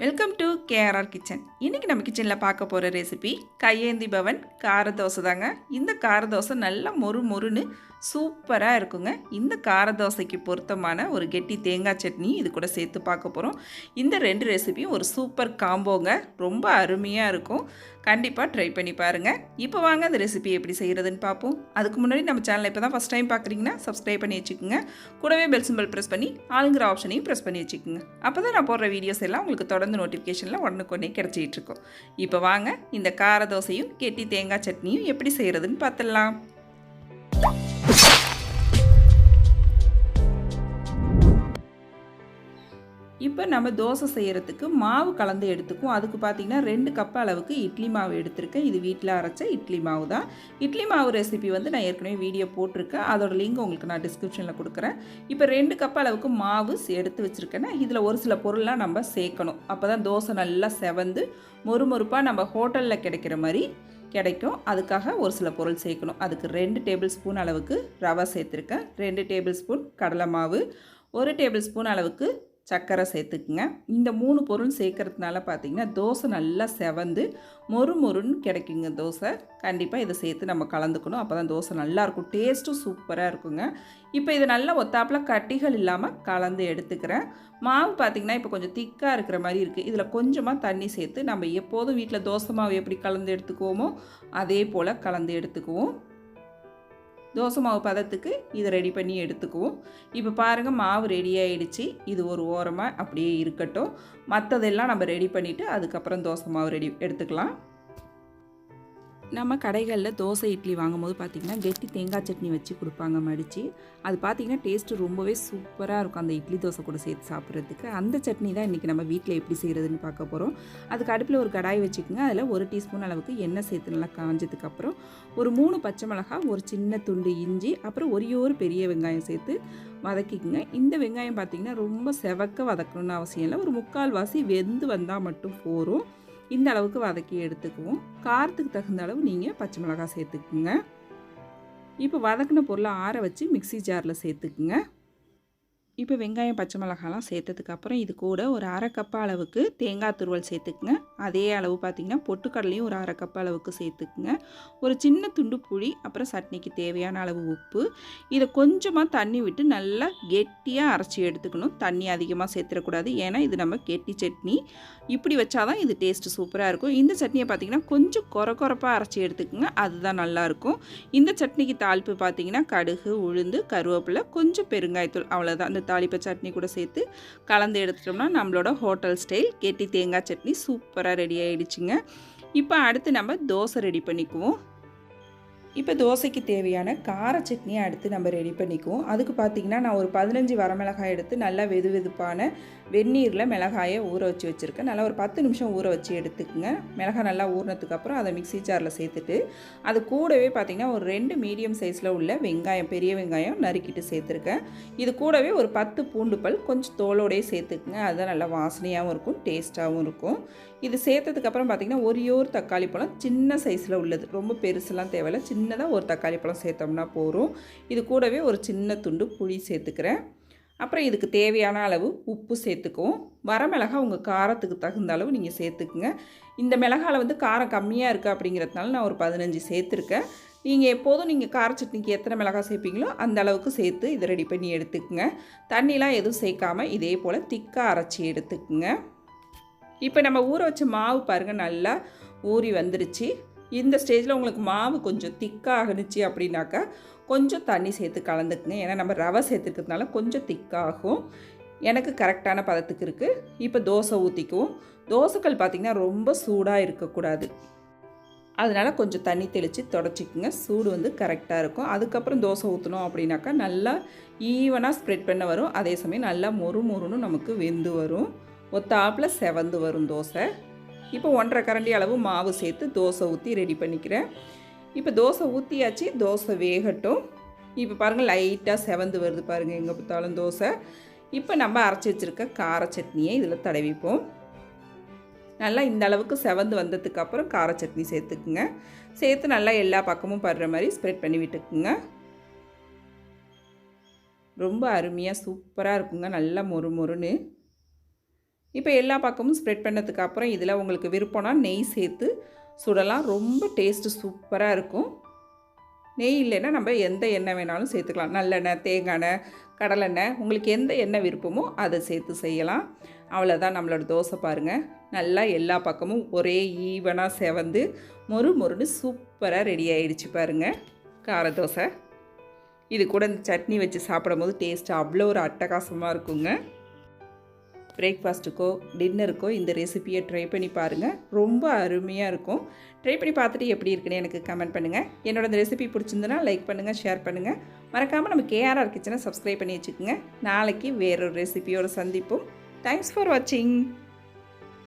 Welcome to KRR kitchen இன்றைக்கி நம்ம கிச்சனில் பார்க்க போகிற ரெசிபி கையேந்தி பவன் கார தோசை தாங்க. இந்த கார தோசை நல்லா மொறு மொறுன்னு சூப்பராக இருக்குங்க. இந்த கார தோசைக்கு பொருத்தமான ஒரு கெட்டி தேங்காய் சட்னி இது கூட சேர்த்து பார்க்க போகிறோம் இந்த ரெண்டு ரெசிபியும் ஒரு சூப்பர் காம்போங்க. ரொம்ப அருமையாக இருக்கும். கண்டிப்பாக ட்ரை பண்ணி பாருங்கள் இப்போ வாங்க அந்த ரெசிபி எப்படி செய்கிறதுன்னு பார்ப்போம். அதுக்கு முன்னாடி நம்ம சேனலை இப்போ தான் ஃபஸ்ட் டைம் பார்க்குறீங்கன்னா சப்ஸ்கிரைப் பண்ணி வச்சுக்கோங்க. கூடவே பெல் சிம்பிள் ப்ரெஸ் பண்ணி ஆளுங்கிற ஆப்ஷனையும் ப்ரெஸ் பண்ணி வச்சுக்கோங்க. அப்போ தான் நான் போடுற வீடியோஸ் எல்லாம் உங்களுக்கு தொடர்ந்து நோட்டிஃபிகேஷனில் உடனுக்குடனே கிடச்சிட்டு இருக்கும். இப்போ வாங்க இந்த கார தோசையும் கெட்டி தேங்காய் சட்னியும் எப்படி செய்கிறதுன்னு பார்த்துடலாம். இப்போ நம்ம தோசை செய்கிறதுக்கு மாவு கலந்து எடுத்துக்கும் அதுக்கு பார்த்திங்கன்னா ரெண்டு கப் அளவுக்கு இட்லி மாவு எடுத்திருக்கேன். இது வீட்டில் அரைச்ச இட்லி மாவு தான் இட்லி மாவு ரெசிபி வந்து நான் ஏற்கனவே வீடியோ போட்டிருக்கேன். அதோட லிங்க் உங்களுக்கு நான் டிஸ்கிரிப்ஷனில் கொடுக்குறேன். இப்போ ரெண்டு கப் அளவுக்கு மாவு எடுத்து வச்சுருக்கேன்னா இதில் ஒரு சில பொருள்லாம் நம்ம சேர்க்கணும். அப்போ தான் தோசை நல்லா செவந்து மொறுமொறுப்பாக நம்ம ஹோட்டலில் கிடைக்கிற மாதிரி கிடைக்கும். அதுக்காக ஒரு சில பொருள் சேர்க்கணும். அதுக்கு ரெண்டு டேபிள் ஸ்பூன் அளவுக்கு ரவை சேர்த்துருக்கேன். ரெண்டு டேபிள் ஸ்பூன் கடலை மாவு ஒரு டேபிள் ஸ்பூன் அளவுக்கு சர்க்கரை சேர்த்துக்குங்க. இந்த மூணு பொருள் சேர்க்கறதுனால பார்த்தீங்கன்னா தோசை நல்லா செவந்து மொறு மொறுன்னு கிடைக்குங்க தோசை. கண்டிப்பாக இதை சேர்த்து நம்ம கலந்துக்கணும். அப்போ தான் தோசை நல்லாயிருக்கும் டேஸ்ட்டும் சூப்பராக இருக்குங்க. இப்போ இது நல்லா ஒத்தாப்பில் கட்டிகள் இல்லாமல் கலந்து எடுத்துக்கிறேன். மாவு பார்த்திங்கன்னா இப்போ கொஞ்சம் திக்காக இருக்கிற மாதிரி இருக்குது இதில் கொஞ்சமாக தண்ணி சேர்த்து நம்ம எப்போதும் வீட்டில் தோசை மாவு எப்படி கலந்து எடுத்துக்குவோமோ அதே போல் கலந்து எடுத்துக்குவோம். தோசை மாவு பதத்துக்கு இதை ரெடி பண்ணி எடுத்துக்குவோம். இப்போ பாருங்கள் மாவு ரெடி ஆகிடுச்சு இது ஒரு ஓரமாக அப்படியே இருக்கட்டும். மற்றதெல்லாம் நம்ம ரெடி பண்ணிவிட்டு அதுக்கப்புறம் தோசை மாவு ரெடி எடுத்துக்கலாம். நம்ம கடைகளில் தோசை இட்லி வாங்கும்போது பார்த்திங்கன்னா கெட்டி தேங்காய் சட்னி வச்சு கொடுப்பாங்க மடித்து அது பார்த்திங்கன்னா டேஸ்ட்டு ரொம்பவே சூப்பராக இருக்கும். அந்த இட்லி தோசை கூட சேர்த்து சாப்பிட்றதுக்கு. அந்த சட்னி தான் இன்றைக்கி நம்ம வீட்டில் எப்படி செய்கிறதுன்னு பார்க்க போகிறோம் அதுக்கு அடுப்பில் ஒரு கடாய் வச்சுக்கோங்க. அதில் ஒரு டீஸ்பூன் அளவுக்கு எண்ணெய் சேர்த்து நல்லா காஞ்சதுக்கப்புறம் ஒரு மூணு பச்சை மிளகாய் ஒரு சின்ன துண்டு இஞ்சி அப்புறம் ஒரே ஒரு பெரிய வெங்காயம் சேர்த்து வதக்கிக்குங்க. இந்த வெங்காயம் பார்த்திங்கன்னா ரொம்ப செவக்க வதக்கணும்னு அவசியம் இல்லை. ஒரு முக்கால் வாசி வெந்து வந்தால் மட்டும் போகும் இந்த அளவுக்கு வதக்கி எடுத்துக்குவோம். காரத்துக்கு தகுந்த அளவு நீங்கள் பச்சை மிளகாய் சேர்த்துக்குங்க. இப்போ வதக்கின பொருளை ஆற வச்சு மிக்சி ஜாரில் சேர்த்துக்குங்க. இப்போ வெங்காயம் பச்சை மிளகாலாம் சேர்த்ததுக்கப்புறம் இது கூட ஒரு அரை கப் அளவுக்கு தேங்காய் துருவல் சேர்த்துக்குங்க. அதே அளவு பார்த்திங்கன்னா பொட்டுக்கடலையும் ஒரு அரை கப் அளவுக்கு சேர்த்துக்குங்க. ஒரு சின்ன துண்டு புளி அப்புறம் சட்னிக்கு தேவையான அளவு உப்பு. இதை கொஞ்சமாக தண்ணி விட்டு நல்லா கெட்டியாக அரைச்சி எடுத்துக்கணும். தண்ணி அதிகமாக சேர்த்துடக்கூடாது. ஏன்னா இது நம்ம கெட்டி சட்னி. இப்படி வச்சாதான் இது டேஸ்ட்டு சூப்பராக இருக்கும். இந்த சட்னியை பார்த்திங்கன்னா கொஞ்சம் குறை குறைப்பாக அரைச்சி எடுத்துக்கோங்க. அதுதான் நல்லாயிருக்கும் இந்த சட்னிக்கு தாளிப்பு பார்த்திங்கன்னா கடுகு உளுந்து கருவேப்பிலை கொஞ்சம் பெருங்காயத்தூள் அவ்வளோதான் அந்த தாளிப்பு சட்னி கூட சேர்த்து கலந்து எடுத்துட்டோம்னா நம்மளோட ஹோட்டல் ஸ்டைல். கெட்டி தேங்காய் சட்னி சூப்பராக ரெடி ஆகிடுச்சிங்க இப்போ அடுத்து நம்ம தோசை ரெடி பண்ணிக்குவோம். இப்போ தோசைக்கு தேவையான கார சட்னியை அடுத்து நம்ம ரெடி பண்ணிக்குவோம். அதுக்கு பார்த்திங்கன்னா நான் ஒரு பதினஞ்சு வரமிளகாய் எடுத்து நல்லா வெது வெதுப்பான வெந்நீரில் மிளகாயை ஊற வச்சு வச்சுருக்கேன். நல்லா ஒரு பத்து நிமிஷம் ஊற வச்சு எடுத்துக்கோங்க. மிளகாய் நல்லா ஊறினதுக்கப்புறம் அதை மிக்சி ஜாரில் சேர்த்துட்டு அது கூடவே பார்த்திங்கன்னா ஒரு ரெண்டு மீடியம் சைஸில் உள்ள வெங்காயம் பெரிய வெங்காயம் நறுக்கிட்டு சேர்த்துருக்கேன். இது கூடவே ஒரு பத்து பூண்டு பல் கொஞ்சம் தோலோடையே சேர்த்துக்குங்க. அதுதான் நல்லா வாசனையாகவும் இருக்கும் டேஸ்ட்டாகவும் இருக்கும். இது சேர்த்ததுக்கப்புறம் பார்த்திங்கன்னா ஒரே ஒரு தக்காளி பழம் சின்ன சைஸில் உள்ளது. ரொம்ப பெருசுலாம் தேவையில்ல சின்னதாக ஒரு தக்காளி பழம் சேர்த்தோம்னா போகும் இது கூடவே ஒரு சின்ன துண்டு புளி சேர்த்துக்கிறேன். அப்புறம் இதுக்கு தேவையான அளவு உப்பு சேர்த்துக்குவோம். வரமிளகா உங்கள் காரத்துக்கு தகுந்த அளவு நீங்கள் சேர்த்துக்குங்க. இந்த மிளகாவில் வந்து காரம் கம்மியாக இருக்குது அப்படிங்கிறதுனால நான் ஒரு பதினஞ்சு சேர்த்துருக்கேன். நீங்கள் எப்போதும் நீங்கள் கார சட்னிக்கு எத்தனை மிளகா சேர்ப்பீங்களோ அந்த அளவுக்கு சேர்த்து இதை ரெடி பண்ணி எடுத்துக்கோங்க. தண்ணிலாம் எதுவும் சேர்க்காமல் இதே போல் திக்காக அரைச்சி எடுத்துக்குங்க. இப்போ நம்ம ஊற வச்ச மாவு பாருங்கள் நல்லா ஊறி வந்துருச்சு. இந்த ஸ்டேஜில் உங்களுக்கு மாவு கொஞ்சம் திக்காகணுச்சு அப்படின்னாக்கா கொஞ்சம் தண்ணி சேர்த்து கலந்துக்குங்க. ஏன்னா நம்ம ரவை சேர்த்துக்கிறதுனால கொஞ்சம் திக்காகும். எனக்கு கரெக்டான பதத்துக்கு இருக்குது இப்போ தோசை ஊற்றிக்குவோம் தோசைக்கல் பார்த்திங்கன்னா ரொம்ப சூடாக இருக்கக்கூடாது. அதனால் கொஞ்சம் தண்ணி தெளித்து தொடச்சிக்குங்க. சூடு வந்து கரெக்டாக இருக்கும். அதுக்கப்புறம் தோசை ஊற்றணும் அப்படின்னாக்கா நல்லா ஈவனாக ஸ்ப்ரெட் பண்ண வரும். அதே சமயம் நல்லா மொறு மொறுன்னு நமக்கு வெந்து வரும். ஒத்தாப்பில் செவந்து வரும் தோசை. இப்போ ஒன்றரை கரண்டி அளவு மாவு சேர்த்து தோசை ஊற்றி ரெடி பண்ணிக்கிறேன். இப்போ தோசை ஊற்றியாச்சு தோசை வேகட்டும். இப்போ பாருங்கள் லைட்டாக செவந்து வருது பாருங்கள் எங்கே பார்த்தாலும் தோசை. இப்போ நம்ம அரைச்சி வச்சுருக்க கார சட்னியை இதில் தடவிப்போம். நல்லா இந்த அளவுக்கு செவந்து வந்ததுக்கப்புறம் கார சட்னி சேர்த்துக்குங்க. சேர்த்து நல்லா எல்லா பக்கமும் படுற மாதிரி ஸ்ப்ரெட் பண்ணி விட்டுக்குங்க. ரொம்ப அருமையாக சூப்பராக இருக்குங்க நல்லா மொறு மொறுன்னு. இப்போ எல்லா பக்கமும் ஸ்ப்ரெட் பண்ணதுக்கு அப்புறம் இதில் உங்களுக்கு விருப்பம்னா நெய் சேர்த்து சுடலாம். ரொம்ப டேஸ்ட்டு சூப்பராக இருக்கும். நெய் இல்லைன்னா நம்ம எந்த எண்ணெய் வேணாலும் சேர்த்துக்கலாம். நல்லெண்ணெய் தேங்காய் எண்ணெய் கடலெண்ணெய் உங்களுக்கு எந்த எண்ணெய் விருப்பமோ அதை சேர்த்து செய்யலாம். அவ்வளோதான் நம்மளோட தோசை பாருங்கள் நல்லா எல்லா பக்கமும் ஒரே ஈவனாக செவந்து மொறு மொறுன்னு சூப்பராக ரெடி ஆயிடுச்சு பாருங்கள் கார தோசை. இது கூட இந்த சட்னி வச்சு சாப்பிடும்போது டேஸ்ட் அவ்வளோ ஒரு அட்டகாசமாக இருக்குங்க. பிரேக்ஃபாஸ்ட்டுக்கோ டின்னருக்கோ இந்த ரெசிபியை ட்ரை பண்ணி பாருங்கள் ரொம்ப அருமையாக இருக்கும். ட்ரை பண்ணி பார்த்துட்டு எப்படி இருக்குன்னு எனக்கு கமெண்ட் பண்ணுங்கள் என்னோட இந்த ரெசிபி பிடிச்சிருந்துன்னா லைக் பண்ணுங்கள் ஷேர் பண்ணுங்கள் மறக்காமல் நம்ம கேஆர்ஆர் கிச்சனை சப்ஸ்கிரைப் பண்ணி வச்சுக்கோங்க. நாளைக்கு வேறொரு ரெசிபியோட சந்திப்போம். தேங்க்ஸ் ஃபார் வாட்சிங்